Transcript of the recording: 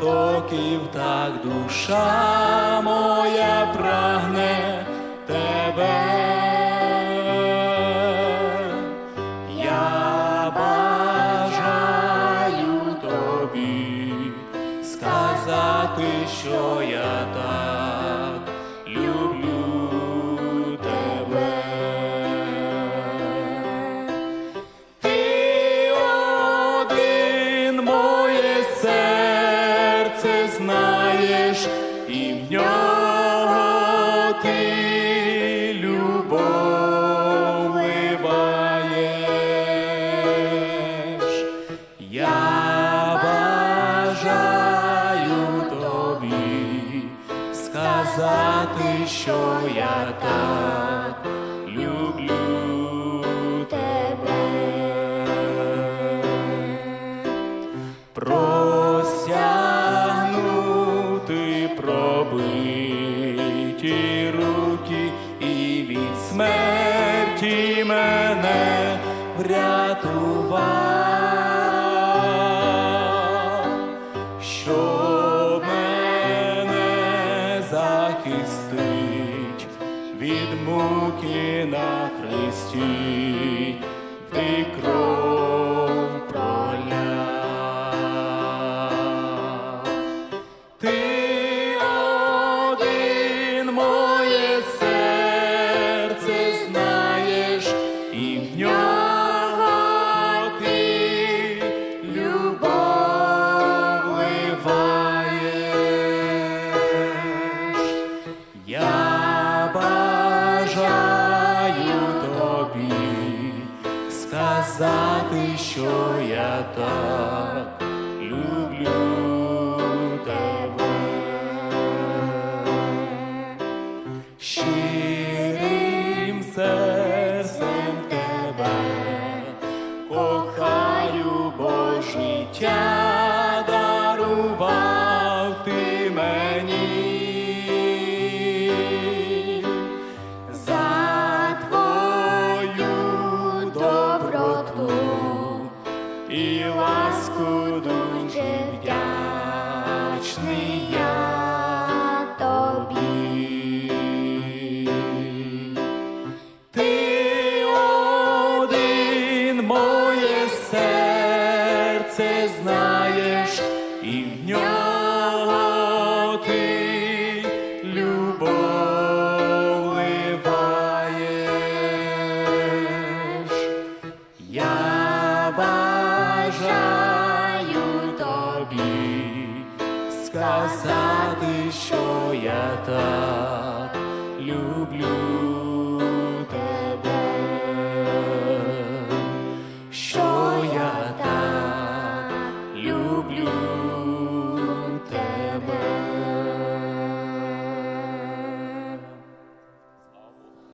кроків, так душа моя прагне тебе. Я бажаю тобі сказати, що я так серце знаєш, і в нього ти любов вливаєш. Я бажаю тобі сказати, що я так смерті мене врятував, що мене захистить від муки на хресті, ти кров сказати, що я так ласку дуже вдячний я тобі. Ти один моє серце знаєш, і в нього ти бажаю тобі сказати, що я так люблю.